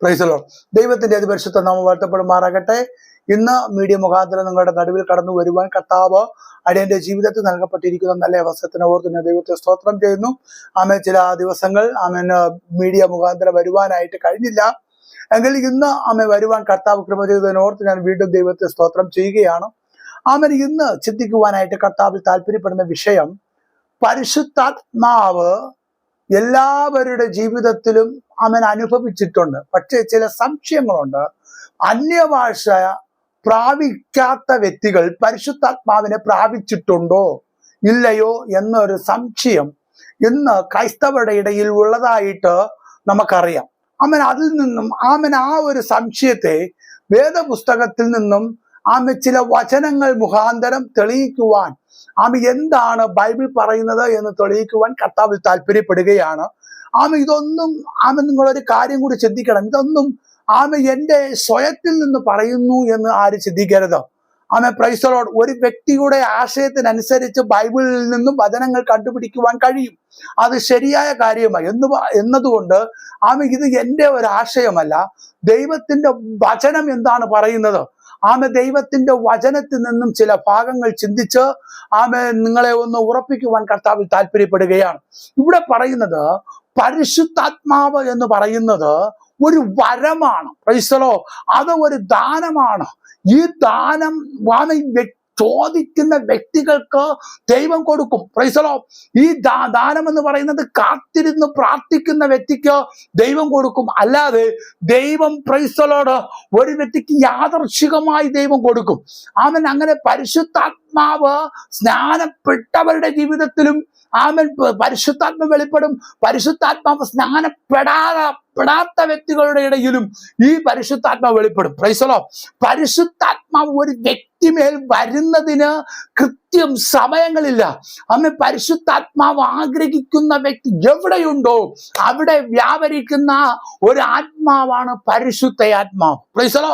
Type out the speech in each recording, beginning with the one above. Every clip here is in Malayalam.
പ്രൈസലോ ദൈവത്തിന്റെ അതിപരിശുദ്ധ നാമം വാഴ്ത്തപ്പെടുമാറാകട്ടെ. ഇന്ന് മീഡിയ മുഖാന്തരം നിങ്ങളുടെ നടുവിൽ കടന്നു വരുവാൻ കർത്താവ് അടിയന്റെ ജീവിതത്തിൽ നൽകപ്പെട്ടിരിക്കുന്ന നല്ല അവസരത്തിന് ഓർത്ത് ഞാൻ ദൈവത്തെ സ്തോത്രം ചെയ്യുന്നു. ആമേ ചില ദിവസങ്ങൾ ആമേന് മീഡിയ മുഖാന്തരം വരുവാനായിട്ട് കഴിഞ്ഞില്ല. എങ്കിൽ ഇന്ന് ആമേ വരുവാൻ കർത്താവ് കൃപ ചെയ്തതിനോർത്ത് ഞാൻ വീണ്ടും ദൈവത്തെ സ്തോത്രം ചെയ്യുകയാണ്. ആമൻ ഇന്ന് ചിന്തിക്കുവാനായിട്ട് കർത്താവിൽ താല്പര്യപ്പെടുന്ന വിഷയം പരിശുദ്ധാത്മാവ് എല്ലാവരുടെ ജീവിതത്തിലും അവൻ അനുഭവിച്ചിട്ടുണ്ട്. പക്ഷേ ചില സംശയങ്ങളുണ്ട്. അന്യഭാഷ പ്രാപിക്കാത്ത വ്യക്തികൾ പരിശുദ്ധാത്മാവിനെ പ്രാപിച്ചിട്ടുണ്ടോ? ഇല്ലയോ എന്നൊരു സംശയം ഇന്ന് ക്രൈസ്തവരുടെ ഇടയിൽ ഉള്ളതായിട്ട് നമുക്കറിയാം. അവൻ അതിൽ നിന്നും അവൻ ആ ഒരു സംശയത്തെ വേദപുസ്തകത്തിൽ നിന്നും ആമ ചില വചനങ്ങൾ മുഖാന്തരം തെളിയിക്കുവാൻ ആമ എന്താണ് ബൈബിൾ പറയുന്നത് എന്ന് തെളിയിക്കുവാൻ കർത്താവിൽ താല്പര്യപ്പെടുകയാണ്. ആമ ഇതൊന്നും ആമ നിങ്ങളൊരു കാര്യം കൂടി ചിന്തിക്കണം. ഇതൊന്നും ആമ എന്റെ സ്വയത്തിൽ നിന്ന് പറയുന്നു എന്ന് ആര് ചിന്തിക്കരുത്. ആമ പ്രൈസലോട് ഒരു വ്യക്തിയുടെ ആശയത്തിനനുസരിച്ച് ബൈബിളിൽ നിന്നും വചനങ്ങൾ കണ്ടുപിടിക്കുവാൻ കഴിയും. അത് ശരിയായ കാര്യമായി. എന്ന് എന്നതുകൊണ്ട് ആമ ഇത് എന്റെ ഒരു ആശയമല്ല. ദൈവത്തിന്റെ വചനം എന്താണ് പറയുന്നത്? ആമ ദൈവത്തിന്റെ വചനത്തിൽ നിന്നും ചില ഭാഗങ്ങൾ ചിന്തിച്ച് ആമ നിങ്ങളെ ഒന്ന് ഉറപ്പിക്കുവാൻ കർത്താവിൽ താല്പര്യപ്പെടുകയാണ്. ഇവിടെ പറയുന്നത് പരിശുദ്ധാത്മാവ് എന്ന് പറയുന്നത് ഒരു വരമാണ്. പ്രൈസലോ അത് ഒരു ദാനമാണ്. ഈ ദാനം വ്യക്തി ചോദിക്കുന്ന വ്യക്തികൾക്ക് ദൈവം കൊടുക്കും. പ്രൈസലോ ഈ ദാനം എന്ന് പറയുന്നത് കാത്തിരുന്ന് പ്രാർത്ഥിക്കുന്ന വ്യക്തിക്ക് ദൈവം കൊടുക്കും. അല്ലാതെ ദൈവം പ്രൈസലോട് ഒരു വ്യക്തിക്ക് യാദർശികമായി ദൈവം കൊടുക്കും. അവൻ അങ്ങനെ പരിശുദ്ധാത്മാവ് സ്നാനപ്പെട്ടവരുടെ ജീവിതത്തിലും ആമൻ പരിശുദ്ധാത്മ വെളിപ്പെടും. പരിശുദ്ധാത്മാവ് സ്നാനപ്പെടാതെ പെടാത്ത വ്യക്തികളുടെ ഇടയിലും ഈ പരിശുദ്ധാത്മാവ് വെളിപ്പെടും. പ്രൈസലോ പരിശുദ്ധാത്മാവ് ഒരു വ്യക്തിമേൽ വരുന്നതിന് കൃത്യം സമയങ്ങളില്ല. അമ്മ പരിശുദ്ധാത്മാവ് ആഗ്രഹിക്കുന്ന വ്യക്തി എവിടെയുണ്ടോ അവിടെ വ്യാപരിക്കുന്ന ഒരു ആത്മാവാണ് പരിശുദ്ധ ആത്മാവ് പ്രൈസലോ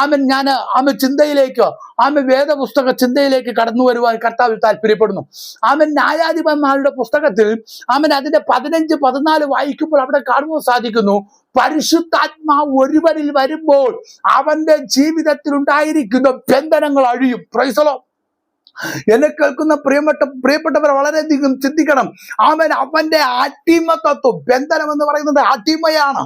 ആമൻ. ഞാൻ ആമ ചിന്തയിലേക്ക് ആമ വേദപുസ്തക ചിന്തയിലേക്ക് കടന്നു വരുവാൻ കർത്താവിൽ താല്പര്യപ്പെടുന്നു ആമൻ ന്യായാധിപന്മാരുടെ പുസ്തകത്തിൽ ആമൻ അതിന്റെ പതിനഞ്ച് പതിനാല് വായിക്കുമ്പോൾ അവിടെ കാണുവാൻ സാധിക്കുന്നു. പരിശുദ്ധാത്മാവ് ഒരുവനിൽ വരുമ്പോൾ അവന്റെ ജീവിതത്തിൽ ഉണ്ടായിരിക്കുന്ന ബന്ധനങ്ങൾ അഴിയും. പ്രൈസലോ എന്നെ കേൾക്കുന്ന പ്രിയപ്പെട്ട പ്രിയപ്പെട്ടവർ വളരെയധികം ചിന്തിക്കണം. അവൻ അവന്റെ അടിമതത്വം ബന്ധനം എന്ന് പറയുന്നത് അടിമയാണ്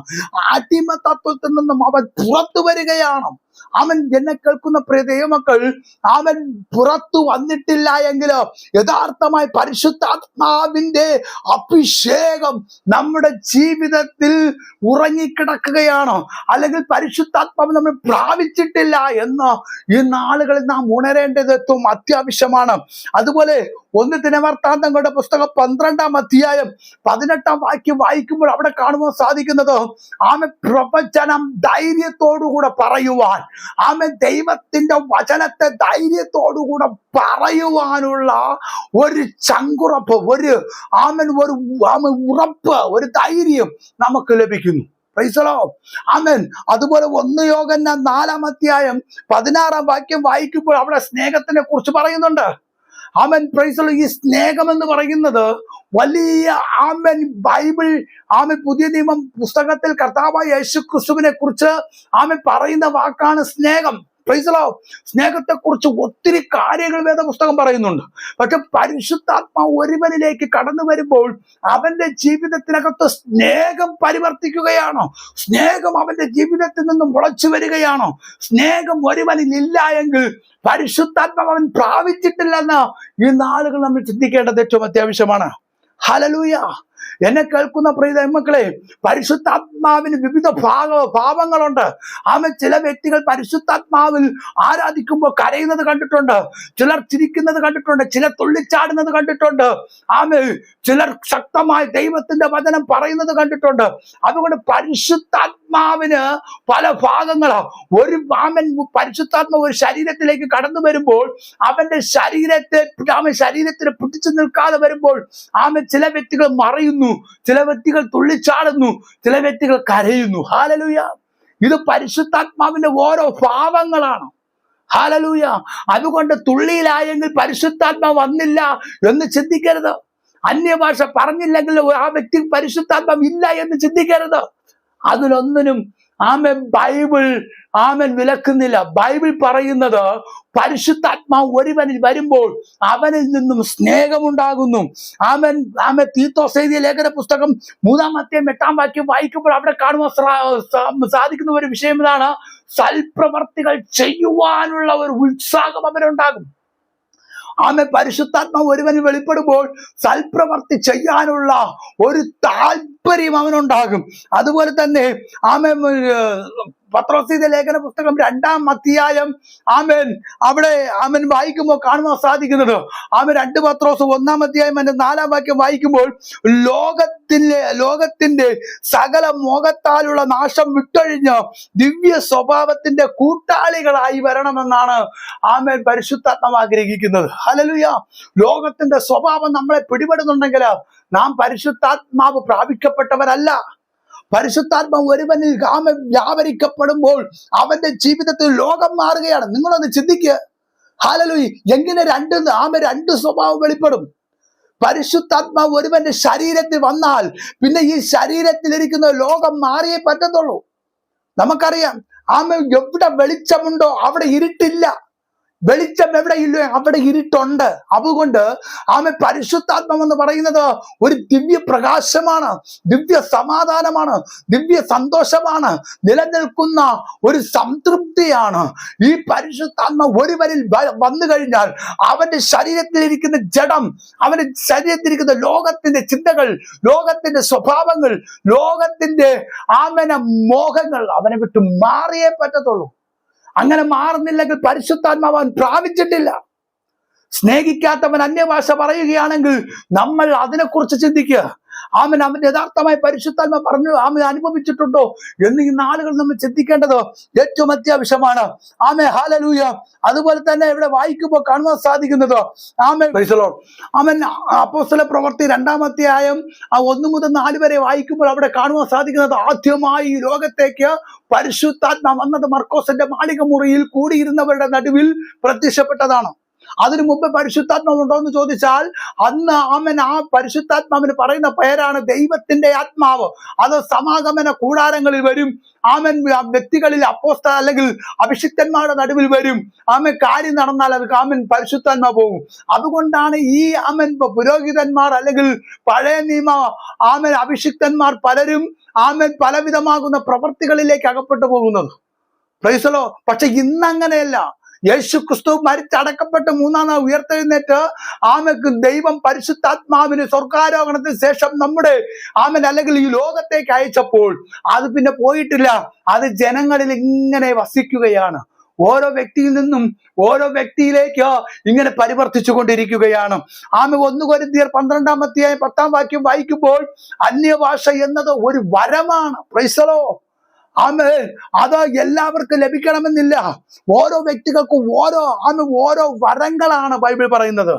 അടിമതത്വത്തിൽ നിന്നും അവൻ പുറത്തു വരികയാണ്. അവൻ എന്നെ കേൾക്കുന്ന പ്രിയ ദൈവമക്കൾ അവൻ പുറത്തു വന്നിട്ടില്ല എങ്കിൽ യഥാർത്ഥമായി പരിശുദ്ധാത്മാവിന്റെ അഭിഷേകം നമ്മുടെ ജീവിതത്തിൽ ഉറങ്ങിക്കിടക്കുകയാണ്? അല്ലെങ്കിൽ പരിശുദ്ധാത്മാവ് നമ്മൾ പ്രാപിച്ചിട്ടില്ല എന്ന്? ഈ നാളുകളിൽ നാം ഉണരേണ്ടത് ഏറ്റവും അത്യാവശ്യമാണ്. അതുപോലെ ഒന്ന് ദിനവർത്താന്തങ്ങളുടെ പുസ്തകം പന്ത്രണ്ടാം അധ്യായം പതിനെട്ടാം വാക്യം വായിക്കുമ്പോൾ അവിടെ കാണുവാൻ സാധിക്കുന്നത് ആമെ പ്രവചനം ധൈര്യത്തോടുകൂടെ പറയുവാൻ. ആമെ ദൈവത്തിന്റെ വചനത്തെ ധൈര്യത്തോടുകൂടെ പറയുവാനുള്ള ഒരു ചങ്കുറപ്പ് ഒരു ആമൻ ഒരു ആമൻ ഉറപ്പ് ഒരു ധൈര്യം നമുക്ക് ലഭിക്കുന്നു. ആമൻ. അതുപോലെ ഒന്ന് യോഗ നാലാം അധ്യായം പതിനാറാം വാക്യം വായിക്കുമ്പോൾ അവിടെ സ്നേഹത്തിനെ കുറിച്ച് പറയുന്നുണ്ട്. ആമൻ പ്രൈസുള്ള ഈ സ്നേഹം എന്ന് പറയുന്നത് വലിയ ആമൻ ബൈബിൾ ആമൻ പുതിയ നിയമം പുസ്തകത്തിൽ കർത്താവായ യേശു ക്രിസ്തുവിനെ കുറിച്ച് ആമൻ പറയുന്ന വാക്കാണ് സ്നേഹം. പ്രൈസലോ സ്നേഹത്തെ കുറിച്ച് ഒത്തിരി കാര്യങ്ങൾ വേദപുസ്തകം പറയുന്നുണ്ട്. പക്ഷെ പരിശുദ്ധാത്മാവ് ഒരുവനിലേക്ക് കടന്നു വരുമ്പോൾ അവന്റെ ജീവിതത്തിനകത്ത് സ്നേഹം പരിവർത്തിക്കുകയാണോ? സ്നേഹം അവന്റെ ജീവിതത്തിൽ നിന്നും മുളച്ചു വരികയാണോ? സ്നേഹം ഒരുവനിൽ ഇല്ല എങ്കിൽ പരിശുദ്ധാത്മാവ് അവൻ പ്രാപിച്ചിട്ടില്ലെന്ന് ഈ നാളുകൾ നമ്മൾ ചിന്തിക്കേണ്ടത് ഏറ്റവും അത്യാവശ്യമാണ്. ഹലലൂയ എന്നെ കേൾക്കുന്ന പ്രീത മക്കളെ പരിശുദ്ധാത്മാവിന് വിവിധ ഭാഗ ഭാവങ്ങളുണ്ട്. ആമ ചില വ്യക്തികൾ പരിശുദ്ധാത്മാവിൽ ആരാധിക്കുമ്പോൾ കരയുന്നത് കണ്ടിട്ടുണ്ട് ചിലർ ചിരിക്കുന്നത് കണ്ടിട്ടുണ്ട് ചിലർ തുള്ളിച്ചാടുന്നത് കണ്ടിട്ടുണ്ട്. ആമ ചിലർ ശക്തമായി ദൈവത്തിന്റെ വചനം പറയുന്നത് കണ്ടിട്ടുണ്ട്. അതുകൊണ്ട് പരിശുദ്ധാത്മാവിന് പല ഭാഗങ്ങളാ. ഒരു ആമൻ പരിശുദ്ധാത്മാവ് ഒരു ശരീരത്തിലേക്ക് കടന്നു വരുമ്പോൾ അവന്റെ ശരീരത്തെ ആമ ശരീരത്തിന് പിടിച്ചു നിൽക്കാതെ വരുമ്പോൾ ആമ ചില വ്യക്തികൾ മറയുന്നു. ചില വ്യക്തികൾ തുള്ളിച്ചാടുന്നു. ചില വ്യക്തികൾ കരയുന്നു. ഹാലലുയ ഇത് പരിശുദ്ധാത്മാവിന്റെ ഓരോ ഭാവങ്ങളാണ്. ഹാലലൂയ അതുകൊണ്ട് തുള്ളിയിലായെങ്കിൽ പരിശുദ്ധാത്മാവ് വന്നില്ല എന്ന് ചിന്തിക്കരുത്. അന്യഭാഷ പറഞ്ഞില്ലെങ്കിൽ ആ വ്യക്തി പരിശുദ്ധാത്മാവ് ഇല്ല എന്ന് ചിന്തിക്കരുത്. അതിലൊന്നിനും ആമൻ ബൈബിൾ ആമൻ വിലക്കുന്നില്ല. ബൈബിൾ പറയുന്നത് പരിശുദ്ധാത്മാവ് ഒരുവനിൽ വരുമ്പോൾ അവനിൽ നിന്നും സ്നേഹമുണ്ടാകുന്നു. ആമൻ ആമൻ. തീത്തോസ് എഴുതിയ ലേഖന പുസ്തകം മൂന്നാമത്തെയും എട്ടാം വാക്യം വായിക്കുമ്പോൾ അവിടെ കാണുവാൻ സാധിക്കുന്ന ഒരു വിഷയം ഇതാണ്. സൽപ്രവർത്തികൾ ചെയ്യുവാനുള്ള ഒരു ഉത്സാഹം അവരുണ്ടാകും ആമെ പരിശുദ്ധാത്മാവ് ഒരുവന് വെളിപ്പെടുമ്പോൾ സൽപ്രവർത്തി ചെയ്യാനുള്ള ഒരു താല്പര്യം അവനുണ്ടാകും. അതുപോലെ തന്നെ ആമെ പത്രോസീത ലേഖന പുസ്തകം രണ്ടാം അധ്യായം. ആമേൻ. അവിടെ ആമൻ വായിക്കുമ്പോൾ കാണുവാൻ സാധിക്കുന്നത് ആമൻ രണ്ട് പത്രോസ് ഒന്നാം അധ്യായം അതിന്റെ നാലാം വാക്യം വായിക്കുമ്പോൾ ലോകത്തിലെ ലോകത്തിന്റെ സകല മോഹത്താലുള്ള നാശം വിട്ടൊഴിഞ്ഞ് ദിവ്യ സ്വഭാവത്തിന്റെ കൂട്ടാളികളായി വരണമെന്നാണ് ആമേൻ പരിശുദ്ധാത്മം ആഗ്രഹിക്കുന്നത്. ഹലലുയ ലോകത്തിന്റെ സ്വഭാവം നമ്മളെ പിടിപെടുന്നുണ്ടെങ്കിൽ നാം പരിശുദ്ധാത്മാവ് പ്രാപിക്കപ്പെട്ടവരല്ല. പരിശുദ്ധാത്മാവ് ഒരുവനിൽ വ്യാപരിക്കപ്പെടുമ്പോൾ അവന്റെ ജീവിതത്തിൽ ലോകം മാറുകയാണ്. നിങ്ങളൊന്ന് ചിന്തിക്കുക ഹാലലുയി എങ്ങനെ രണ്ട് ആമ രണ്ട് സ്വഭാവം വെളിപ്പെടും? പരിശുദ്ധാത്മാവ് ഒരുവന്റെ ശരീരത്തിൽ വന്നാൽ പിന്നെ ഈ ശരീരത്തിലിരിക്കുന്ന ലോകം മാറിയേ പറ്റത്തുള്ളൂ. നമുക്കറിയാം ആമ എവിടെ വെളിച്ചമുണ്ടോ അവിടെ ഇരുട്ടില്ല. വെളിച്ചം എവിടെയില്ലേ? അവിടെ ഇരുട്ടുണ്ട്. അതുകൊണ്ട് ആമെ പരിശുദ്ധാത്മം എന്ന് പറയുന്നത് ഒരു ദിവ്യ പ്രകാശമാണ് ദിവ്യ സമാധാനമാണ് ദിവ്യ സന്തോഷമാണ് നിലനിൽക്കുന്ന ഒരു സംതൃപ്തിയാണ്. ഈ പരിശുദ്ധാത്മ ഒരുവരിൽ വന്നു കഴിഞ്ഞാൽ അവന്റെ ശരീരത്തിലിരിക്കുന്ന ജഡം അവന്റെ ശരീരത്തിലിരിക്കുന്ന ലോകത്തിന്റെ ചിന്തകൾ ലോകത്തിന്റെ സ്വഭാവങ്ങൾ ലോകത്തിന്റെ ആമന മോഹങ്ങൾ അവനെ വിട്ട് മാറിയേ പറ്റത്തുള്ളൂ. അങ്ങനെ മാറുന്നില്ലെങ്കിൽ പരിശുദ്ധാത്മാവാൻ പ്രാപിച്ചിട്ടില്ല. സ്നേഹിക്കാത്തവൻ അന്യഭാഷ പറയുകയാണെങ്കിൽ നമ്മൾ അതിനെക്കുറിച്ച് ചിന്തിക്കുക. ആമൻ അവൻ യഥാർത്ഥമായി പരിശുദ്ധാത്മ പറഞ്ഞു ആമൻ അനുഭവിച്ചിട്ടുണ്ടോ എന്ന് ഈ നാളുകൾ നമ്മൾ ചിന്തിക്കേണ്ടത് ഏറ്റവും അത്യാവശ്യമാണ്. ആമെ ഹാലലൂയ അതുപോലെ തന്നെ ഇവിടെ വായിക്കുമ്പോൾ കാണുവാൻ സാധിക്കുന്നത് ആമൻ അവൻ അപ്പോസ്തല പ്രവർത്തി രണ്ടാമത്തെയായും ആ ഒന്ന് മുതൽ നാല് വരെ വായിക്കുമ്പോൾ അവിടെ കാണുവാൻ സാധിക്കുന്നത് ആദ്യമായി ഈ ലോകത്തേക്ക് പരിശുദ്ധാത്മ വന്നത് മർക്കോസിന്റെ മാളിക മുറിയിൽ കൂടിയിരുന്നവരുടെ നടുവിൽ പ്രത്യക്ഷപ്പെട്ടതാണ്. അതിനു മുമ്പ് പരിശുദ്ധാത്മാവ് ഉണ്ടോ എന്ന് ചോദിച്ചാൽ അന്ന് അവൻ ആ പരിശുദ്ധാത്മാവിന് പറയുന്ന പേരാണ് ദൈവത്തിന്റെ ആത്മാവ്. അത് സമാഗമന കൂടാരങ്ങളിൽ വരും. ആമൻ വ്യക്തികളിൽ അപ്പോസ്ത അല്ലെങ്കിൽ അഭിഷിക്തന്മാരുടെ നടുവിൽ വരും. ആമൻ കാര്യം നടന്നാൽ അത് ആമൻ പരിശുദ്ധാത്മ പോകും. അതുകൊണ്ടാണ് ഈ ആമൻ പുരോഹിതന്മാർ അല്ലെങ്കിൽ പഴയ നിയമ ആമൻ അഭിഷിക്തന്മാർ പലരും ആമൻ പലവിധമാകുന്ന പ്രവൃത്തികളിലേക്ക് അകപ്പെട്ടു പോകുന്നത്. പ്രൈസലോ പക്ഷെ ഇന്ന് അങ്ങനെയല്ല യേശു ക്രിസ്തു മരിച്ചടക്കപ്പെട്ട് മൂന്നാം നാൾ ഉയർത്തെഴുന്നേറ്റ് ആമക്ക് ദൈവം പരിശുദ്ധാത്മാവിന് സ്വർഗാരോഹണത്തിന് ശേഷം നമ്മുടെ ആമൻ അല്ലെങ്കിൽ ഈ ലോകത്തേക്ക് അയച്ചപ്പോൾ അത് പിന്നെ പോയിട്ടില്ല. അത് ജനങ്ങളിൽ ഇങ്ങനെ വസിക്കുകയാണ്. ഓരോ വ്യക്തിയിൽ നിന്നും ഓരോ വ്യക്തിയിലേക്ക് ഇങ്ങനെ പരിവർത്തിച്ചു കൊണ്ടിരിക്കുകയാണ്. ആമ ഒന്ന് കൊരുത്തിയർ പന്ത്രണ്ടാമത്തെ പത്താം വാക്യം വായിക്കുമ്പോൾ അന്യഭാഷ എന്നത് ഒരു വരമാണ്. പ്രൈസലോ ആമേ അത് എല്ലാവർക്കും ലഭിക്കണമെന്നില്ല. ഓരോ വ്യക്തികൾക്കും ഓരോ ആമ ഓരോ വരങ്ങളാണ് ബൈബിൾ പറയുന്നത്.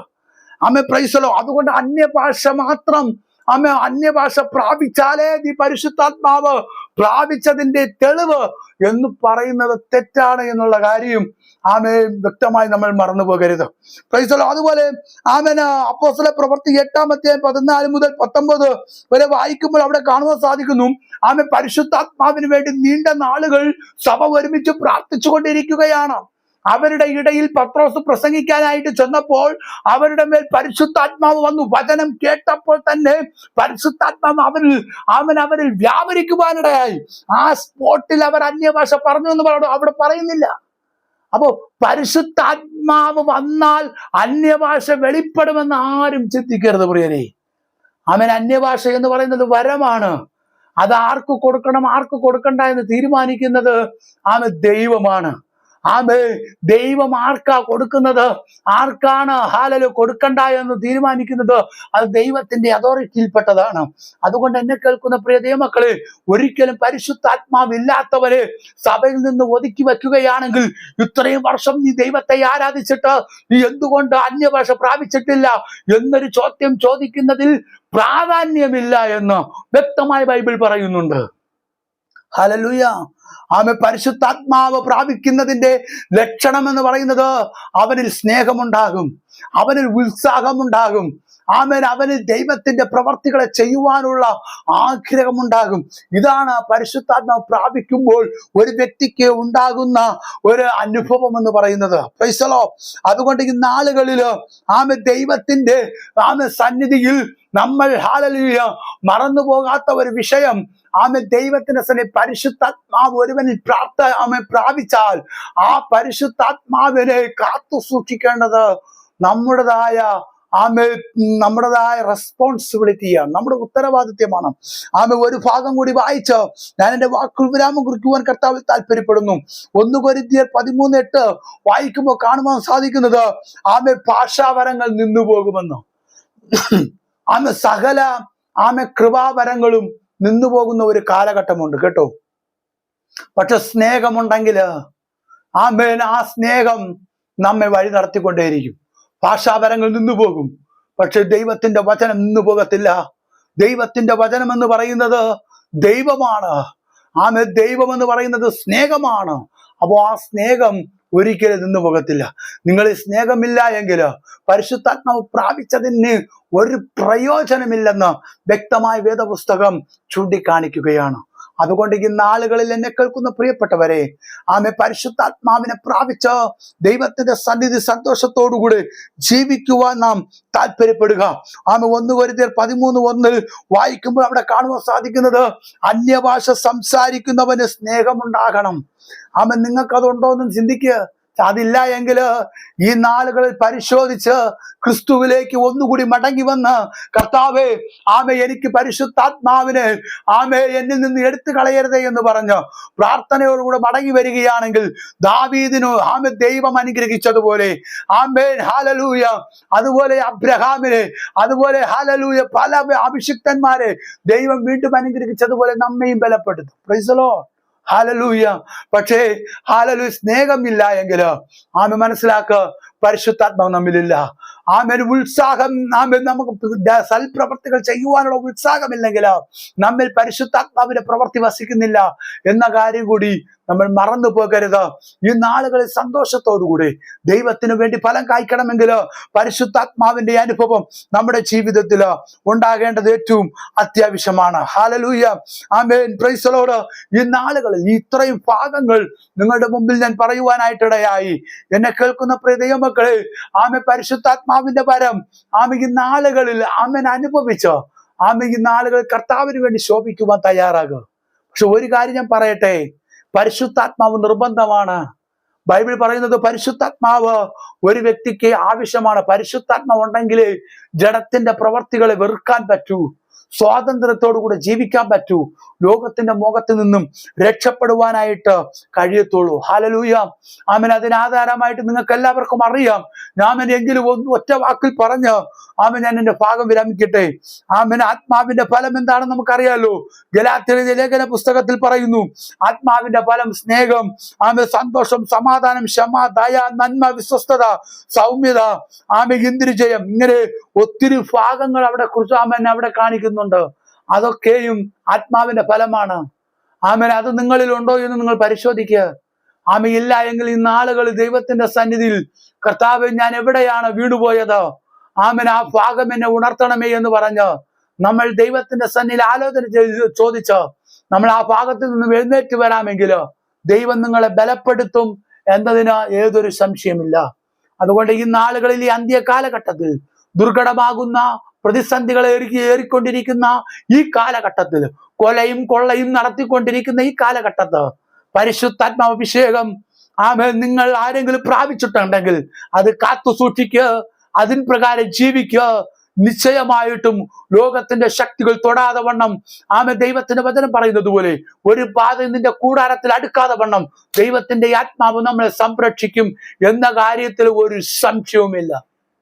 ആമ പ്രൈസലോ അതുകൊണ്ട് അന്യഭാഷ മാത്രം ആമ അന്യഭാഷ പ്രാപിച്ചാലേ നീ പരിശുദ്ധാത്മാവ് പ്രാപിച്ചതിന്റെ തെളിവ് എന്ന് പറയുന്നത് തെറ്റാണ് എന്നുള്ള കാര്യം ആമേ വ്യക്തമായി നമ്മൾ മറന്നു പോകരുത്. പ്രൈസലോ അതുപോലെ ആമേന അപ്പോസല പ്രവൃത്തി എട്ടാമത്തെ പതിനാല് മുതൽ പത്തൊമ്പത് വരെ വായിക്കുമ്പോൾ അവിടെ കാണുവാൻ സാധിക്കുന്നു. ആമെ പരിശുദ്ധാത്മാവിന് വേണ്ടി നീണ്ട നാളുകൾ സഭ ഒരുമിച്ച് പ്രാർത്ഥിച്ചുകൊണ്ടിരിക്കുകയാണ്. അവരുടെ ഇടയിൽ പത്രോസ് പ്രസംഗിക്കാനായിട്ട് ചെന്നപ്പോൾ അവരുടെ മേൽ പരിശുദ്ധാത്മാവ് വന്നു. വചനം കേട്ടപ്പോൾ തന്നെ പരിശുദ്ധാത്മാവ് അവരിൽ അവൻ അവരിൽ വ്യാപരിക്കുവാനിടയായി. ആ സ്പോട്ടിൽ അവർ അന്യഭാഷ പറഞ്ഞു എന്ന് അവിടെ പറയുന്നില്ല. അപ്പോ പരിശുദ്ധാത്മാവ് വന്നാൽ അന്യഭാഷ വെളിപ്പെടുമെന്ന് ആരും ചിന്തിക്കരുത് പ്രിയരെ. അവൻ അന്യഭാഷ എന്ന് പറയുന്നത് വരമാണ്. അത് ആർക്ക് കൊടുക്കണം ആർക്ക് കൊടുക്കണ്ട എന്ന് തീരുമാനിക്കുന്നത് ആമ ദൈവമാണ്. ആമേ ദൈവം ആർക്കാ കൊടുക്കുന്നത്? ആർക്കാണ് ഹാലല് കൊടുക്കണ്ട എന്ന് തീരുമാനിക്കുന്നത്? അത് ദൈവത്തിന്റെ അതോറിറ്റിയിൽപ്പെട്ടതാണ്. അതുകൊണ്ട് എന്നെ കേൾക്കുന്ന പ്രിയ ദൈവമക്കളെ ഒരിക്കലും പരിശുദ്ധാത്മാവില്ലാത്തവര് സഭയിൽ നിന്ന് ഒതുക്കി വെക്കുകയാണെങ്കിൽ ഇത്രയും വർഷം നീ ദൈവത്തെ ആരാധിച്ചിട്ട് നീ എന്തുകൊണ്ട് അന്യഭാഷ പ്രാപിച്ചിട്ടില്ല എന്നൊരു ചോദ്യം ചോദിക്കുന്നതിൽ പ്രാധാന്യമില്ല എന്ന് വ്യക്തമായി ബൈബിൾ പറയുന്നുണ്ട്. ഹലലുയ ആമെ പരിശുദ്ധാത്മാവ് പ്രാപിക്കുന്നതിന്റെ ലക്ഷണം എന്ന് പറയുന്നത് അവനിൽ സ്നേഹമുണ്ടാകും അവനിൽ ഉത്സാഹമുണ്ടാകും. ആമേൻ. അവന് ദൈവത്തിന്റെ പ്രവർത്തികളെ ചെയ്യുവാനുള്ള ആഗ്രഹമുണ്ടാകും. ഇതാണ് പരിശുദ്ധാത്മാവ് പ്രാപിക്കുമ്പോൾ ഒരു വ്യക്തിക്ക് ഉണ്ടാകുന്ന ഒരു അനുഭവം എന്ന് പറയുന്നത്. പ്രൈസലോ അതുകൊണ്ട് ഈ നാളുകളിൽ ആമേ ദൈവത്തിന്റെ ആമ സന്നിധിയിൽ നമ്മൾ ഹാലലിയ മറന്നു പോകാത്ത ഒരു വിഷയം. ആമ ദൈവത്തിന്റെ സന്നി പരിശുദ്ധാത്മാവ് ഒരുവനിൽ പ്രാർത്ഥ ആമ പ്രാപിച്ചാൽ ആ പരിശുദ്ധാത്മാവിനെ കാത്തു സൂക്ഷിക്കേണ്ടത് നമ്മുടേതായ ആമെ നമ്മുടേതായ റെസ്പോൺസിബിലിറ്റിയാണ് നമ്മുടെ ഉത്തരവാദിത്യമാണ്. ആമെ ഒരു ഭാഗം കൂടി വായിച്ചോ ഞാൻ എന്റെ വാക്കുകൾ വിരാമം കുറിക്കുവാൻ കർത്താവിൽ താല്പര്യപ്പെടുന്നു ഒന്ന് കൊരിന്ത്യർ പതിമൂന്ന് എട്ട് വായിക്കുമ്പോൾ കാണുവാൻ സാധിക്കുന്നത് ആമെ ഭാഷാവരങ്ങൾ നിന്നു പോകുമെന്ന് ആമെ സകല ആമെ കൃപാവരങ്ങളും നിന്നു പോകുന്ന ഒരു കാലഘട്ടമുണ്ട് കേട്ടോ. പക്ഷെ സ്നേഹമുണ്ടെങ്കിൽ ആമേൻ ആ സ്നേഹം നമ്മെ വഴി നടത്തിക്കൊണ്ടേയിരിക്കും. ഭാഷാപരങ്ങൾ നിന്നു പോകും. പക്ഷെ ദൈവത്തിന്റെ വചനം നിന്നു പോകത്തില്ല. ദൈവത്തിന്റെ വചനം എന്ന് പറയുന്നത് ദൈവമാണ്. ആമേ ദൈവം എന്ന് പറയുന്നത് സ്നേഹമാണ്. അപ്പോൾ ആ സ്നേഹം ഒരിക്കലും നിന്നു പോകത്തില്ല. നിങ്ങൾ സ്നേഹമില്ല എങ്കിൽ പരിശുദ്ധാത്മാവ് പ്രാപിച്ചതിന് ഒരു പ്രയോജനമില്ലെന്ന് വ്യക്തമായ വേദപുസ്തകം ചൂണ്ടിക്കാണിക്കുകയാണ്. അതുകൊണ്ട് ഈ നാളുകളിൽ എന്നെ കേൾക്കുന്ന പ്രിയപ്പെട്ടവരെ ആമെ പരിശുദ്ധാത്മാവിനെ പ്രാപിച്ച് ദൈവത്തിന്റെ സന്നിധി സന്തോഷത്തോടുകൂടി ജീവിക്കുവാൻ നാം താല്പര്യപ്പെടുക. ആമെ ഒന്ന് വരുത്തിയർ പതിമൂന്ന് ഒന്നിൽ വായിക്കുമ്പോൾ അവിടെ കാണുവാൻ സാധിക്കുന്നത് അന്യഭാഷ സംസാരിക്കുന്നവന് സ്നേഹമുണ്ടാകണം. ആമെ നിങ്ങൾക്ക് അതുണ്ടോ എന്ന് ചിന്തിക്കുക. അതില്ല എങ്കിൽ ഈ നാളുകളിൽ പരിശോധിച്ച് ക്രിസ്തുവിലേക്ക് ഒന്നുകൂടി മടങ്ങി വന്ന് കർത്താവെ ആമേ എനിക്ക് പരിശുദ്ധാത്മാവിനെ ആമേ എന്നിൽ നിന്ന് എടുത്തു കളയരുതേ എന്ന് പറഞ്ഞ് പ്രാർത്ഥനയോടുകൂടെ മടങ്ങി വരികയാണെങ്കിൽ ദാവീദിനു ആമെ ദൈവം അനുഗ്രഹിച്ചതുപോലെ ആമേൻ ഹാലലൂയ അതുപോലെ അബ്രഹാമിനെ അതുപോലെ ഹാലലൂയ പല അഭിഷിക്തന്മാരെ ദൈവം വീണ്ടും അനുഗ്രഹിച്ചതുപോലെ നമ്മയും ബലപ്പെടുത്തും പ്രൈസലോ ഹാലലൂയ പക്ഷേ ഹാലലു സ്നേഹമില്ല എങ്കിൽ ആമ മനസ്സിലാക്ക പരിശുദ്ധാത്മാവ് നമ്മിലില്ല. ആമേന് ഉത്സാഹം ആമേൻ നമുക്ക് സൽപ്രവർത്തികൾ ചെയ്യുവാനുള്ള ഉത്സാഹമില്ലെങ്കിൽ നമ്മിൽ പരിശുദ്ധാത്മാവിന്റെ പ്രവൃത്തി വസിക്കുന്നില്ല. എന്ന കാര്യം കൂടി നമ്മൾ മറന്നു പോകരുത്. ഈ നാളുകളിൽ സന്തോഷത്തോടുകൂടി ദൈവത്തിന് വേണ്ടി ഫലം കായ്ക്കണമെങ്കിൽ പരിശുദ്ധാത്മാവിന്റെ അനുഭവം നമ്മുടെ ജീവിതത്തിൽ ഉണ്ടാകേണ്ടത് ഏറ്റവും അത്യാവശ്യമാണ്. ഹാലലൂയ ആമേൻ പ്രൈസലോട് ഈ നാളുകളിൽ ഇത്രയും ഭാഗങ്ങൾ നിങ്ങളുടെ മുമ്പിൽ ഞാൻ പറയുവാനായിട്ടിടയായി. എന്നെ കേൾക്കുന്ന പ്രിയ മക്കളെ ആമെ പരിശുദ്ധാത്മാവിന്റെ പരം ആമെ ഈ നാളുകളിൽ ആമൻ അനുഭവിച്ച? ആമെ ഈ നാളുകൾ കർത്താവിന് വേണ്ടി ശോഭിക്കുവാൻ തയ്യാറാകുക പക്ഷെ ഒരു കാര്യം ഞാൻ പറയട്ടെ പരിശുദ്ധാത്മാവ് നിർബന്ധമാണ്. ബൈബിൾ പറയുന്നത് പരിശുദ്ധാത്മാവ് ഒരു വ്യക്തിക്ക് ആവശ്യമാണ്. പരിശുദ്ധാത്മാവ് ഉണ്ടെങ്കിൽ ജഡത്തിന്റെ പ്രവർത്തികളെ വെറുക്കാൻ പറ്റൂ. സ്വാതന്ത്ര്യത്തോടു കൂടെ ജീവിക്കാൻ പറ്റൂ. ലോകത്തിന്റെ മുഖത്ത് നിന്നും രക്ഷപ്പെടുവാനായിട്ട് കഴിയത്തുള്ളൂ. ഹാലലൂയ ആമൻ. അതിനാധാരമായിട്ട് നിങ്ങൾക്ക് എല്ലാവർക്കും അറിയാം. ഞാൻ എങ്കിലും ഒന്ന് ഒറ്റ വാക്കിൽ പറഞ്ഞ് ആമൻ ഞാൻ എന്റെ ഭാഗം വിരമിക്കട്ടെ. ആമൻ. ആത്മാവിന്റെ ഫലം എന്താണെന്ന് നമുക്കറിയാലോ. ഗലാത്തിലെ ലേഖന പുസ്തകത്തിൽ പറയുന്നു ആത്മാവിന്റെ ഫലം സ്നേഹം ആമെ സന്തോഷം സമാധാനം ക്ഷമ ദയ നന്മ വിശ്വസ്തത സൗമ്യത ആമെ ഇന്ദ്രിജയം ഇങ്ങനെ ഒത്തിരി ഭാഗങ്ങൾ അവിടെ കുറിച്ച് ആമൻ അവിടെ കാണിക്കുന്നുണ്ട് അതൊക്കെയും ആത്മാവിന്റെ ഫലമാണ്. ആമേൻ. അത് നിങ്ങളിൽ ഉണ്ടോ എന്ന് നിങ്ങൾ പരിശോധിക്കുക ആമ ഇല്ല എങ്കിൽ ഈ നാളുകൾ ദൈവത്തിന്റെ സന്നിധിയിൽ കർത്താവ് ഞാൻ എവിടെയാണ് വീടുപോയത് ആമൻ. ആ ഭാഗം എന്നെ ഉണർത്തണമേ എന്ന് പറഞ്ഞ് നമ്മൾ ദൈവത്തിന്റെ സന്നിധിയിൽ ആലോചന ചെയ്ത് ചോദിച്ച് നമ്മൾ ആ ഭാഗത്ത് നിന്ന് എഴുന്നേറ്റ് വരാമെങ്കിൽ ദൈവം നിങ്ങളെ ബലപ്പെടുത്തും എന്നതിന് ഏതൊരു സംശയമില്ല അതുകൊണ്ട് ഈ നാളുകളിൽ ഈ അന്ത്യ കാലഘട്ടത്തിൽ ദുർഘടമാകുന്ന പ്രതിസന്ധികൾ ഏറി ഏറിക്കൊണ്ടിരിക്കുന്ന ഈ കാലഘട്ടത്തിൽ കൊലയും കൊള്ളയും നടത്തിക്കൊണ്ടിരിക്കുന്ന ഈ കാലഘട്ടത്ത് പരിശുദ്ധാത്മാഭിഷേകം ആമേ നിങ്ങൾ ആരെങ്കിലും പ്രാപിച്ചിട്ടുണ്ടെങ്കിൽ അത് കാത്തു സൂക്ഷിക്കുക അതിൻ പ്രകാരം ജീവിക്കുക നിശ്ചയമായിട്ടും ലോകത്തിന്റെ ശക്തികൾ തൊടാതെ വണ്ണം. ആമേ ദൈവത്തിന്റെ വചനം പറയുന്നത് പോലെ ഒരു പാത നിന്റെ കൂടാരത്തിൽ അടുക്കാതെ വണ്ണം. ദൈവത്തിന്റെ ആത്മാവ് നമ്മളെ സംരക്ഷിക്കും എന്ന കാര്യത്തിൽ ഒരു സംശയവുമില്ല.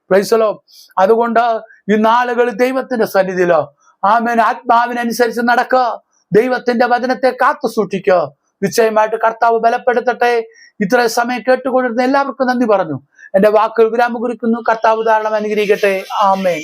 പ്ലൈസലോ അതുകൊണ്ട് ഈ നാളുകൾ ദൈവത്തിന്റെ സന്നിധിയിലോ. ആമേൻ. ആത്മാവിനനുസരിച്ച് നടക്കുക ദൈവത്തിന്റെ വചനത്തെ കാത്തു സൂക്ഷിക്കുക നിശ്ചയമായിട്ട് കർത്താവ് ബലപ്പെടുത്തട്ടെ. ഇത്ര സമയം കേട്ടുകൊണ്ടിരുന്ന എല്ലാവർക്കും നന്ദി പറഞ്ഞു. എന്റെ വാക്കുകൾ വിരാമ കുറിക്കുന്നു. കർത്താവ് ഉദാഹരണം അനുഗ്രഹിക്കട്ടെ. ആമേൻ.